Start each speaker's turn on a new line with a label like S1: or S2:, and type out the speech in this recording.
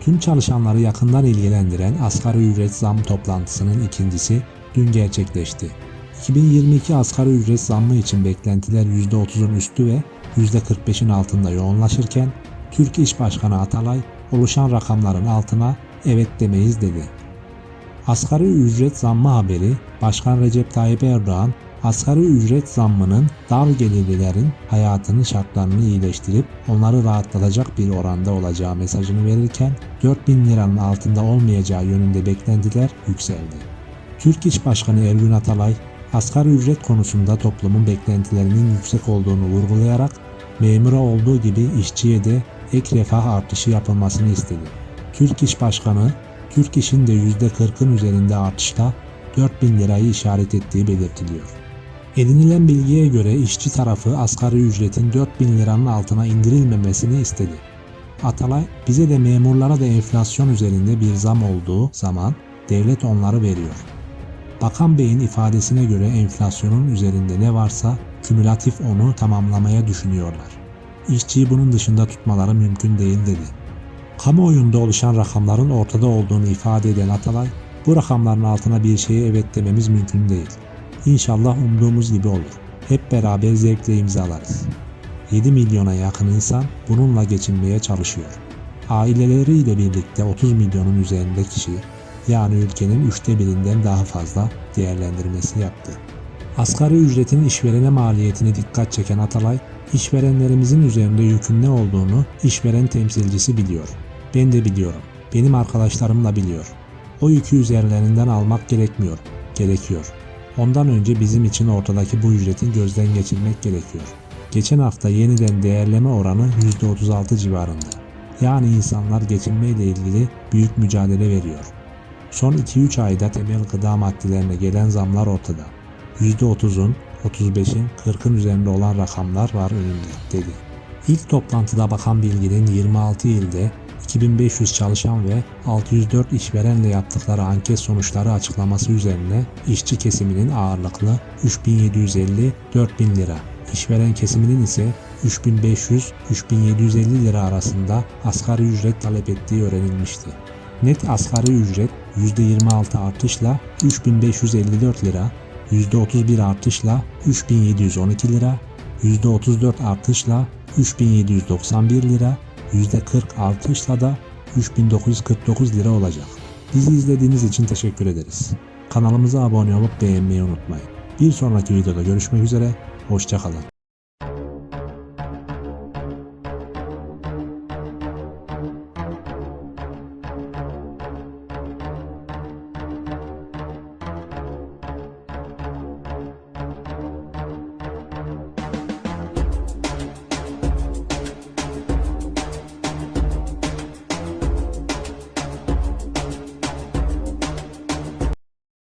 S1: Tüm çalışanları yakından ilgilendiren asgari ücret zam toplantısının ikincisi dün gerçekleşti. 2022 asgari ücret zammı için beklentiler %30'un üstü ve %45'in altında yoğunlaşırken Türk İş Başkanı Atalay oluşan rakamların altına evet demeyiz dedi. Asgari ücret zammı haberi Başkan Recep Tayyip Erdoğan asgari ücret zammının dar gelirlilerin hayatının şartlarını iyileştirip onları rahatlatacak bir oranda olacağı mesajını verirken 4000 liranın altında olmayacağı yönünde beklentiler yükseldi. Türk İş Başkanı Ergün Atalay asgari ücret konusunda toplumun beklentilerinin yüksek olduğunu vurgulayarak memura olduğu gibi işçiye de ek refah artışı yapılmasını istedi. Türk İş Başkanı, Türk İş'in de %40'ın üzerinde artışla 4000 lirayı işaret ettiği belirtiliyor. Edinilen bilgiye göre işçi tarafı asgari ücretin 4000 liranın altına indirilmemesini istedi. Atalay, bize de memurlara da enflasyon üzerinde bir zam olduğu zaman devlet onları veriyor. Bakan Bey'in ifadesine göre enflasyonun üzerinde ne varsa kümülatif onu tamamlamaya düşünüyorlar. İşçiyi bunun dışında tutmaları mümkün değil dedi. Kamuoyunda oluşan rakamların ortada olduğunu ifade eden Atalay, bu rakamların altına bir şeye evet dememiz mümkün değil. İnşallah umduğumuz gibi olur. Hep beraber zevkle imzalarız. 7 milyona yakın insan bununla geçinmeye çalışıyor. Aileleriyle birlikte 30 milyonun üzerinde kişi yani ülkenin üçte birinden daha fazla değerlendirmesi yaptı. Asgari ücretin işverene maliyetine dikkat çeken Atalay, işverenlerimizin üzerinde yükün ne olduğunu işveren temsilcisi biliyor. Ben de biliyorum. Benim arkadaşlarım da biliyor. O yükü üzerlerinden almak gerekmiyor. Gerekiyor. Ondan önce bizim için ortadaki bu ücretin gözden geçirmek gerekiyor. Geçen hafta yeniden değerleme oranı %36 civarında. Yani insanlar geçinmeyle ilgili büyük mücadele veriyor. Son 2-3 ayda temel gıda maddelerine gelen zamlar ortada. %30'un, 35'in, 40'ın üzerinde olan rakamlar var önümde, dedi. İlk toplantıda Bakan Bilgin'in 26 ilde 2500 çalışan ve 604 işverenle yaptıkları anket sonuçları açıklaması üzerine işçi kesiminin ağırlıklı 3750-4000 lira, işveren kesiminin ise 3500-3750 lira arasında asgari ücret talep ettiği öğrenilmişti. Net asgari ücret %26 artışla 3554 lira, %31 artışla 3712 lira, %34 artışla 3791 lira, %40 artışla da 3949 lira olacak. Bizi izlediğiniz için teşekkür ederiz. Kanalımıza abone olup beğenmeyi unutmayın. Bir sonraki videoda görüşmek üzere, hoşçakalın.